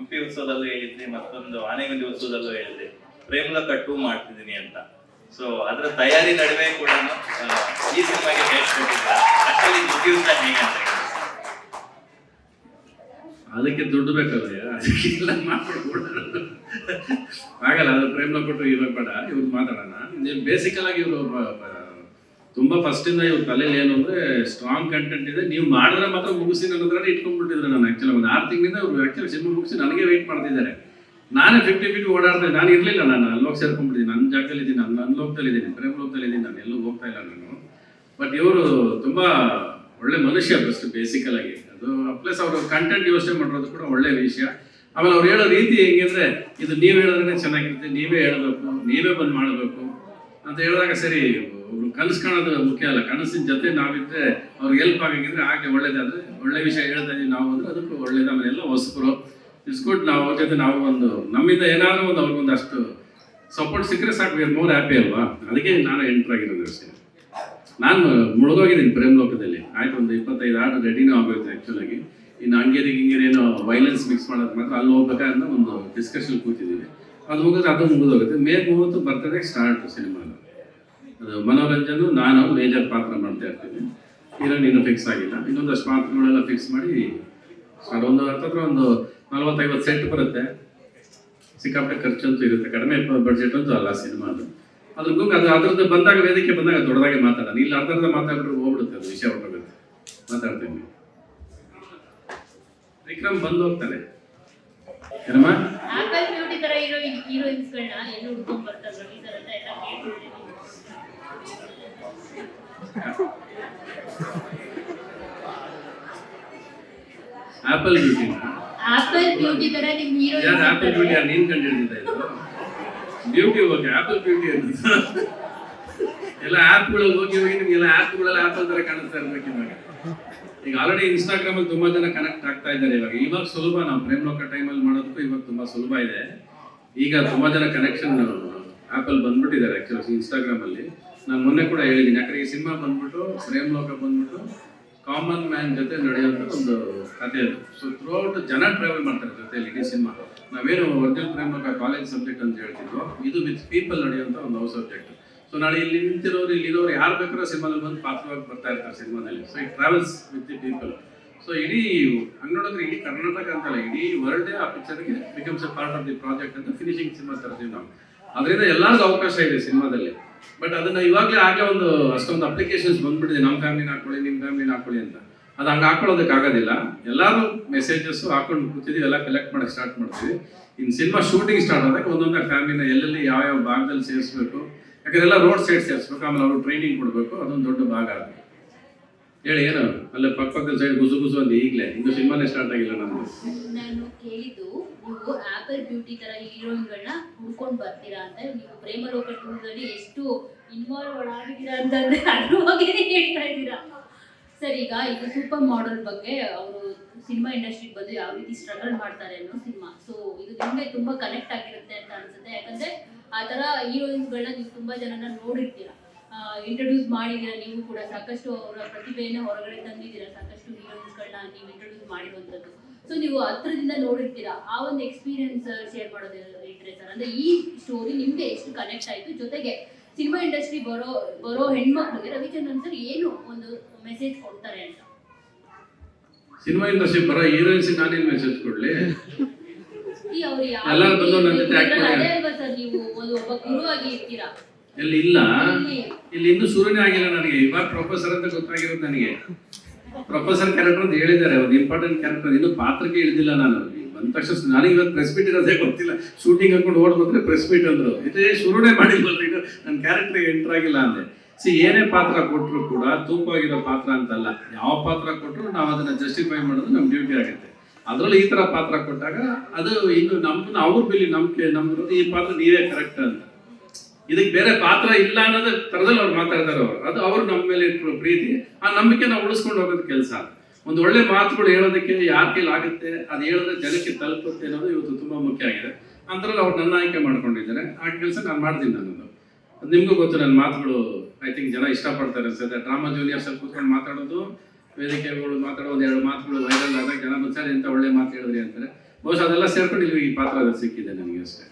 ಹಂಪಿ ಉತ್ಸವದಲ್ಲೂ ಹೇಳಿದ್ದೆ ಮತ್ತೊಂದು ಆನೆಗುಂದಿ ಉತ್ಸವದಲ್ಲೂ ಹೇಳಿದ್ದೆ ಪ್ರೇಮ್ಲಕ ಟೂ ಮಾಡ್ತಿದ್ದೀನಿ ಅಂತ. ಸೊ ಅದರ ತಯಾರಿ ನಡುವೆ ಕೂಡ ಈ ಸಿನಿಮಾಗೆ ಡೇಟ್ ಕೊಟ್ಟಿಲ್ಲ ಅಷ್ಟರಲ್ಲಿ ದುಡ್ಡಿಂದ ಹೇಗೆ ಅದಕ್ಕೆ ದುಡ್ಡು ಬೇಕಲ್ಲ ಅದಕ್ಕೆಲ್ಲ ಆಗಲ್ಲ ಅದು ಪ್ರೇಮ್ನ ಕೊಟ್ಟು ಇವಾಗ ಬೇಡ, ಇವ್ರು ಮಾತಾಡೋಣ. ಬೇಸಿಕಲ್ ಆಗಿ ಇವರು ತುಂಬಾ ಫಸ್ಟ್ ಇಂದ ಇವ್ರ ತಲೆಯಲ್ಲಿ ಏನು ಅಂದ್ರೆ ಸ್ಟ್ರಾಂಗ್ ಕಂಟೆಂಟ್ ಇದೆ. ನೀವು ಮಾಡಿದ್ರೆ ಮಾತ್ರ ಮುಗಿಸಿ ನನ್ನ ಹತ್ರ ಇಟ್ಕೊಂಡ್ಬಿಟ್ಟಿದ್ರೆ ನಾನು ಆಕ್ಚುಲಿ ಒಂದು ಆರು ತಿಂಗಳಿಂದ ಅವ್ರು ಆಕ್ಚುಲಿ ಸಿನಿಮಾ ಮುಗಿಸಿ ನನಗೆ ವೆಯ್ಟ್ ಮಾಡ್ತಿದ್ದಾರೆ. ನಾನೇ ಫಿಫ್ಟಿ ಫಿಫ್ಟಿ ಓಡಾಡ್ದೆ. ನಾನು ಇರಲಿಲ್ಲ ನಾನು. ಅಲ್ಲೋಗಿ ಸೇರ್ಕೊಂಡ್ಬಿಟ್ಟಿದ್ದೀನಿ ನನ್ನ ಜಾಗದಲ್ಲಿ ಇದ್ದೀನಿ ನಾನು ನನ್ನ ಲೋಕದಲ್ಲಿ ಇದ್ದೀನಿ ಪ್ರೇಮ್ ಲೋಕದಲ್ಲಿ ಇದ್ದೀನಿ ನಾನು ಎಲ್ಲೂ ಹೋಗ್ತಾ ಇಲ್ಲ ನಾನು. ಬಟ್ ಇವರು ತುಂಬಾ ಒಳ್ಳೆ ಮನುಷ್ಯ ಫಸ್ಟ್ ಬೇಸಿಕಲ್ ಆಗಿ. ಅದು ಪ್ಲಸ್ ಅವರು ಕಂಟೆಂಟ್ ಯೋಚನೆ ಮಾಡಿರೋದು ಕೂಡ ಒಳ್ಳೆ ವಿಷಯ. ಆಮೇಲೆ ಅವ್ರು ಹೇಳೋ ರೀತಿ ಹೆಂಗಿದ್ರೆ ಇದು ನೀವು ಹೇಳಿದ್ರೆ ಚೆನ್ನಾಗಿರುತ್ತೆ. ನೀವೇ ಹೇಳಬೇಕು. ನೀವೇ ಬಂದು ಮಾಡಬೇಕು. ಅಂತ ಹೇಳಿದಾಗ ಸರಿ ಒಬ್ರು ಕನಸು ಕಾಣೋದು ಮುಖ್ಯ ಅಲ್ಲ. ಕನಸಿನ ಜೊತೆ ನಾವಿದ್ರೆ ಅವ್ರಿಗೆ ಹೆಲ್ಪ್ ಆಗಿದ್ರೆ ಹಾಗೆ ಒಳ್ಳೇದಾದ್ರೆ ಒಳ್ಳೆ ವಿಷಯ ಹೇಳ್ತಾ ಇದ್ದೀವಿ ನಾವು ಅಂದ್ರೆ ಅದಕ್ಕೂ ಒಳ್ಳೇದು ಆಮೇಲೆ ಎಲ್ಲ ಹೊಸಬರು. ಗುಡ್ ನಾವು ಅವ್ರ ಜೊತೆ ನಾವು ಒಂದು ನಮ್ಮಿಂದ ಏನಾದರೂ ಒಂದು ಅವ್ರಿಗೊಂದು ಅಷ್ಟು ಸಪೋರ್ಟ್ ಸಿಕ್ಕರೆ ಸಾಕು. ವಿ ಮೋರ್ ಹ್ಯಾಪಿ ಅಲ್ವಾ? ಅದಕ್ಕೆ ನಾನು ಎಂಟರ್ ಆಗಿರೋದು ಅಷ್ಟೇ. ನಾನು ಮುಳುಗೋಗಿದ್ದೀನಿ ಪ್ರೇಮ್ ಲೋಕದಲ್ಲಿ ಆಯ್ತು, ಒಂದು ಇಪ್ಪತ್ತೈದು ಹಾಡು ರೆಡಿನೂ ಆಗೋಯ್ತು ಆ್ಯಕ್ಚುಲಾಗಿ ಇನ್ನು ಹಂಗೇರಿ ಹಿಂಗೇರಿ ಏನೋ ವೈಲೆನ್ಸ್ ಮಿಕ್ಸ್ ಮಾಡೋದು ಮಾತ್ರ ಅಲ್ಲಿ ಹೋಗ್ಬೇಕಾದ್ರೆ ಒಂದು ಡಿಸ್ಕಷನ್ ಕೂತಿದ್ದೀವಿ. ಅದು ಮುಗಿದ್ರೆ ಅದು ಮುಗಿದೋಗುತ್ತೆ. ಮೇ ಮೂವತ್ತು ಬರ್ತದೆ ಸ್ಟಾರ್ಟ್ ಸಿನಿಮಾ. ಮನೋರಂಜನು ನಾನು ಮೇಜರ್ ಪಾತ್ರ ಮಾಡ್ತಾ ಇರ್ತೀನಿ. ಇರೋ ಇನ್ನೂ ಫಿಕ್ಸ್ ಆಗಿಲ್ಲ. ಇನ್ನೊಂದಷ್ಟು ಪಾತ್ರಗಳೆಲ್ಲ ಫಿಕ್ಸ್ ಮಾಡಿ ಒಂದು ಹತ್ತತ್ರ ಒಂದು ನಲ್ವತ್ತೈವತ್ತು ಸೆಟ್ ಬರುತ್ತೆ. ಸಿಕ್ಕಾಪಟ್ಟೆ ಖರ್ಚಂತೂ ಇರುತ್ತೆ. ಕಡಿಮೆ ಬಡ್ಜೆಟ್ ಅಂತೂ ಅಲ್ಲ ಸಿನಿಮಾ ಅದು ಅದ್ರ ಗುಂಗ್ ಅದು ಅದ್ರದ್ದು ಬಂದಾಗ, ವೇದಿಕೆ ಬಂದಾಗ ದೊಡ್ಡದಾಗಿ ಮಾತಾಡೋಣ. ಇಲ್ಲಿ ಅರ್ಧ ಮಾತಾಡ್ಬಿಟ್ರೆ ಹೋಗ್ಬಿಡುತ್ತೆ ಅದು ವಿಷಯ ಹೊರಟೋಗುತ್ತೆ ಮಾತಾಡ್ತೀನಿ. ವಿಕ್ರಮ್ ಬಂದು ಹೋಗ್ತಾನೆ. ಏನಮ್ಮ ಆಪಲ್ ಬ್ಯೂಟಿ ತರ ಇರೋ ಹೀರೋಯಿನ್ಸ್ಗಳನ್ನ ಎಲ್ಲ ಹುಡ್ಕೊಂಡ್ ಬರ್ತಾರೆ ಈ ತರ ಆಪಲ್ ಬ್ಯೂಟಿ ಆಪಲ್ ಬ್ಯೂಟಿ ತರ ನಿಮ್ ಯಾರು ಆಪಲ್ ಬ್ಯೂಟಿ ಯಾರು ನೀನ್ ಕಂಡಿಡಿದ ಇದು? ಬ್ಯೂಟಿ ಓಕೆ ಆಪಲ್ ಬ್ಯೂಟಿ ಅಂತ. ಎಲ್ಲ ಆ್ಯಪ್ಗಳಲ್ಲಿ ಹೋಗಿ ಹೋಗಿ ನಿಮ್ಗೆಲ್ಲ ಆ್ಯಪ್ಗಳೆಲ್ಲ ಆಪಲ್ ತರ ಕಾಣಿಸ್ತಾ ಇರ್ಬೇಕು ಇವಾಗ. ಈಗ ಆಲ್ರೆಡಿ ಇನ್ಸ್ಟಾಗ್ರಾಮ್ ಅಲ್ಲಿ ತುಂಬಾ ಜನ ಕನೆಕ್ಟ್ ಆಗ್ತಾ ಇದ್ದಾರೆ ಇವಾಗ. ಇವಾಗ ಸುಲಭ ನಾವು ಪ್ರೇಮ್ ಲೋಕ ಟೈಮಲ್ಲಿ ಮಾಡೋದಕ್ಕೂ ಇವಾಗ ತುಂಬಾ ಸುಲಭ ಇದೆ. ಈಗ ತುಂಬಾ ಜನ ಕನೆಕ್ಷನ್ ಆಪಲ್ ಬಂದ್ಬಿಟ್ಟಿದ್ದಾರೆ ಆಕ್ಚುಲಿ ಇನ್ಸ್ಟಾಗ್ರಾಮ್ ಅಲ್ಲಿ. ನಾನು ಮೊನ್ನೆ ಕೂಡ ಹೇಳಿದ್ದೀನಿ. ಯಾಕಂದ್ರೆ ಈ ಸಿನಿಮಾ ಬಂದ್ಬಿಟ್ಟು ಪ್ರೇಮ್ ಲೋಕ ಬಂದ್ಬಿಟ್ಟು ಕಾಮನ್ ಮ್ಯಾನ್ ಜೊತೆ ನಡೆಯುವಂಥ ಒಂದು ಕಥೆ ಅದು. ಸೊ ಥ್ರೂಔಟ್ ಜನ ಟ್ರಾವೆಲ್ ಮಾಡ್ತಾರೆ ಜೊತೆಯಲ್ಲಿ ಇಡೀ ಸಿನಿಮಾ. ನಾವೇನು ಒರಿಜಿನಲ್ ಪ್ರೇಮ್ ಲೋಕ ಕಾಲೇಜ್ ಸಬ್ಜೆಕ್ಟ್ ಅಂತ ಹೇಳ್ತಿದ್ರು ಇದು ವಿತ್ ಪೀಪಲ್ ನಡೆಯುವಂಥ ಒಂದು ಲವ್ ಸಬ್ಜೆಕ್ಟ್ ಸೊ ನಾಳೆ ಇಲ್ಲಿ ನಿಂತಿರೋರು ಇಲ್ಲಿ ಇರೋರು ಯಾರು ಬೇಕಾದ್ರೂ ಸಿನಿಮಾದಲ್ಲಿ ಬಂದು ಪಾತ್ರವಾಗಿ ಬರ್ತಾ ಇರ್ತಾರೆ ಸಿನಿಮಾದಲ್ಲಿ. So it travels with the people so ಇಡೀ ಹಂಗೆ ನೋಡಿದ್ರೆ ಇಡೀ ಕರ್ನಾಟಕ ಅಂತಲ್ಲ, ಇಡೀ ವರ್ಲ್ಡ್ ಆ ಪಿಕ್ಚರ್ಗೆ becomes a part of the project ಅಂತ ಫಿನಿಶಿಂಗ್ ಸಿನಿಮಾ ತರ್ತೀವಿ ನಾವು. ಅದರಿಂದ ಎಲ್ಲರಿಗೂ ಅವಕಾಶ ಇದೆ ಸಿನಿಮಾದಲ್ಲಿ. ಬಟ್ ಅದನ್ನ ಇವಾಗಲೇ ಆಗಲೇ ಒಂದು ಅಷ್ಟೊಂದು ಅಪ್ಲಿಕೇಶನ್ಸ್ ಬಂದ್ಬಿಟ್ಟಿದೆ. ನಮ್ಮ ಫ್ಯಾಮಿಲಿನ ಹಾಕೊಳ್ಳಿ ನಿಮ್ಮ ಫ್ಯಾಮಿಲಿನ ಹಾಕೊಳ್ಳಿ ಅಂತ. ಅದು ಹಂಗೆ ಹಾಕೊಳ್ಳೋದಕ್ಕೆ ಆಗೋದಿಲ್ಲ. ಎಲ್ಲರೂ ಮೆಸೇಜಸ್ಸು ಹಾಕೊಂಡು ಕೂತಿದ್ದೀವಿ, ಎಲ್ಲ ಕಲೆಕ್ಟ್ ಮಾಡೋಕ್ಕೆ ಸ್ಟಾರ್ಟ್ ಮಾಡ್ತೀವಿ. ಇನ್ನು ಸಿನಿಮಾ ಶೂಟಿಂಗ್ ಸ್ಟಾರ್ಟ್ ಆದಾಗ ಒಂದೊಂದು ಫ್ಯಾಮಿಲಿನ ಎಲ್ಲೆಲ್ಲಿ ಯಾವ ಯಾವ ಭಾಗದಲ್ಲಿ ಸೇರಿಸ್ಬೇಕು, ಯಾಕಂದ್ರೆ ಎಲ್ಲ ರೋಡ್ ಸೈಡ್ ಸೇರಿಸ್ಬೇಕು, ಆಮೇಲೆ ಅವರು ಟ್ರೈನಿಂಗ್ ಕೊಡಬೇಕು, ಅದೊಂದು ದೊಡ್ಡ ಭಾಗ ಅದು ಹೇಳಿ, ಏನು? ಅಲ್ಲೇ ಪಕ್ಕ ಪಕ್ಕದ ಸೈಡ್ ಗುಸು ಗುಸು ಅಂತ ಈಗಲೇ. ಇನ್ನು ಸಿನಿಮಾನೇ ಸ್ಟಾರ್ಟ್ ಆಗಿಲ್ಲ ಕೇಳಿದ್ದು ನೀವು ಆಪಲ್ ಬ್ಯೂಟಿ ತರ ಹೀರೋಯಿನ್ಗಳನ್ನ ಹುಡ್ಕೊಂಡು ಬರ್ತೀರಾ ಅಂತ ನೀವು ಪ್ರೇಮ ಲೋಕ ಟೂದಲ್ಲಿ ಎಷ್ಟು ಇನ್ವಾಲ್ವ್ ಆಗಿದ್ದೀರಾ ಅಂತಂದ್ರೆ ಅದ್ರ ಬಗ್ಗೆ ಹೇಳ್ತಾ ಇದ್ದೀರಾ. ಸರ್, ಈಗ ಇದು ಸೂಪರ್ ಮಾಡೆಲ್ ಬಗ್ಗೆ ಅವರು ಸಿನಿಮಾ ಇಂಡಸ್ಟ್ರಿಗೆ ಬಂದು ಯಾವ ರೀತಿ ಸ್ಟ್ರಗಲ್ ಮಾಡ್ತಾರೆ ಅನ್ನೋ ಸಿನಿಮಾ ಸೊ ಇದು ನಿಮಗೆ ತುಂಬಾ ಕನೆಕ್ಟ್ ಆಗಿರುತ್ತೆ ಅಂತ ಅನ್ಸುತ್ತೆ. ಯಾಕಂದ್ರೆ ಆ ತರ ಹೀರೋಯಿನ್ಸ್ಗಳನ್ನ ನೀವು ತುಂಬಾ ಜನನ ನೋಡಿರ್ತೀರಾ. ಇಂಟ್ರೊಡ್ಯೂಸ್ ಮಾಡಿದೀರ ನೀವು ಕೂಡ. ಸಾಕಷ್ಟು ಅವರ ಪ್ರತಿಭೆಯನ್ನು ಹೊರಗಡೆ ತಂದಿದ್ದೀರಾ. ಸಾಕಷ್ಟು ಹೀರೋಯಿನ್ಸ್ಗಳನ್ನ ನೀವು ಇಂಟ್ರೊಡ್ಯೂಸ್ ಮಾಡಿರುವಂಥದ್ದು ಸೊ ನೀವು ಹತ್ರದಿಂದ ನೋಡಿರ್ತೀರಾ? ಆ ಒಂದು ಎಕ್ಸ್ಪೀರಿಯನ್ಸ್ ಶೇರ್ ಮಾಡೋದು ಇದ್ರೆ ಸರ್? ಅಂದ್ರೆ ಈ ಸ್ಟೋರಿ ನಿಮ್ಗೆ ಎಷ್ಟು ಕನೆಕ್ಟ್ ಆಯ್ತು? ಜೊತೆಗೆ ಸಿನಿಮಾ ಇಂಡಸ್ಟ್ರಿ ಬರೋ ಬರೋ ಹೆಣ್ಮಕ್ಳಿಗೆ ರವಿಚಂದ್ರನ್ ಸರ್ ಏನು ಒಂದು ಮೆಸೇಜ್ ಕೊಡ್ತಾರೆ ಅಂತ? ಸಿನಿಮಾ ಇಂಡಸ್ಟ್ರಿ ಬರೋ ಹೀರೋಯಿನ್ಸ್ ನಾನೇನ್ ಮೆಸೇಜ್ ಕೊಡ್ಲಿ? ಎಲ್ಲರೂ ಬಂದು ನನ್ನ ಜೊತೆ ಇಲ್ಲ. ಇಲ್ಲಿ ಇಲ್ಲಿ ಇನ್ನೂ ಶುರುನೇ ಆಗಿಲ್ಲ ನನಗೆ. ಇವಾಗ ಪ್ರೊಫೆಸರ್ ಅಂತ ಗೊತ್ತಾಗಿರೋದು ನನಗೆ. ಪ್ರೊಫೆಸರ್ ಕ್ಯಾರೆಕ್ಟರ್ ಅಂತ ಹೇಳಿದ್ದಾರೆ. ಒಂದು ಇಂಪಾರ್ಟೆಂಟ್ ಕ್ಯಾರೆಕ್ಟರ್ ಇನ್ನು ಪಾತ್ರಕ್ಕೆ ಇಳಿದಿಲ್ಲ ನಾನು. ಬಂದ ತಕ್ಷಣ ನನಗೆ ಇವತ್ತು ಪ್ರೆಸ್ ಮೀಟ್ ಇರೋದೇ ಗೊತ್ತಿಲ್ಲ. ಶೂಟಿಂಗ್ ಹಾಕೊಂಡು ಓಡ್ ಬಂದ್ರೆ ಪ್ರೆಸ್ ಮೀಟ್ ಅಂದ್ರು. ಇದೇ ಶುರುನೇ ಮಾಡಿಲ್ವಲ್ಲ ಇದು. ನನ್ನ ಕ್ಯಾರೆಕ್ಟರ್ ಎಂಟರ್ ಆಗಿಲ್ಲ ಅಂದೆ. ಸಿ ಏನೇ ಪಾತ್ರ ಕೊಟ್ಟರು ಕೂಡ ತೂಕವಾಗಿರೋ ಪಾತ್ರ ಅಂತಲ್ಲ. ಯಾವ ಪಾತ್ರ ಕೊಟ್ಟರು ನಾವು ಅದನ್ನ ಜಸ್ಟಿಫೈ ಮಾಡೋದು ನಮ್ಮ ಡ್ಯೂಟಿ ಆಗುತ್ತೆ. ಅದರಲ್ಲಿ ಈ ತರ ಪಾತ್ರ ಕೊಟ್ಟಾಗ ಅದು ಇನ್ನು ನಮ್ಮನ್ನ ಅವ್ರ ಬಿಲ್ಲಿ ನಂಬಿಕೆ ನಮ್ದು ಈ ಪಾತ್ರ ನೀವೇ ಕರೆಕ್ಟ್ ಅಂತ. ಇದಕ್ಕೆ ಬೇರೆ ಪಾತ್ರ ಇಲ್ಲ ಅನ್ನೋದು ತರದಲ್ಲಿ ಅವ್ರು ಮಾತಾಡ್ತಾರೆ ಅವರು. ಅದು ಅವ್ರು ನಮ್ಮ ಮೇಲೆ ಇಟ್ಕೊಳ್ಳೋ ಪ್ರೀತಿ, ಆ ನಂಬಿಕೆ ನಾವು ಉಳಿಸ್ಕೊಂಡು ಹೋಗೋದು ಕೆಲಸ. ಒಂದು ಒಳ್ಳೆ ಮಾತುಗಳು ಹೇಳೋದಕ್ಕೆ ಯಾರ ಕೈಲಿ ಆಗುತ್ತೆ, ಅದು ಹೇಳಿದ್ರೆ ಜನಕ್ಕೆ ತಲುಪುತ್ತೆ ಅನ್ನೋದು ಇವತ್ತು ತುಂಬಾ ಮುಖ್ಯ ಆಗಿದೆ. ಅಂತರಲ್ಲಿ ಅವ್ರು ನನ್ನ ಆಯ್ಕೆ ಮಾಡ್ಕೊಂಡಿದ್ದಾರೆ. ಆ ಕೆಲಸ ನಾನು ಮಾಡ್ತೀನಿ ನನ್ನದು. ಅದು ನಿಮಗೂ ಗೊತ್ತು ನನ್ನ ಮಾತುಗಳು ಐ ಥಿಂಕ್ ಜನ ಇಷ್ಟಪಡ್ತಾರೆ ಅನ್ಸುತ್ತೆ. ಡ್ರಾಮಾ ಜೂನಿಯರ್ಸ್ ಅಲ್ಲಿ ಕೂತ್ಕೊಂಡು ಮಾತಾಡೋದು, ವೇದಿಕೆಗಳು ಮಾತಾಡೋ ಎರಡು ಮಾತುಗಳು ವೈರಲ್ ಆದಾಗ ಜನ ಬಂದು, ಸರ್, ಎಂತ ಒಳ್ಳೆ ಮಾತು ಹೇಳಿದ್ರಿ ಅಂತಾರೆ. ಬಹುಶಃ ಅದೆಲ್ಲ ಸೇರ್ಕೊಂಡು ಇಲ್ಲಿ ಈ ಪಾತ್ರ ಸಿಕ್ಕಿದೆ ನನಗೆ ಅಷ್ಟೇ.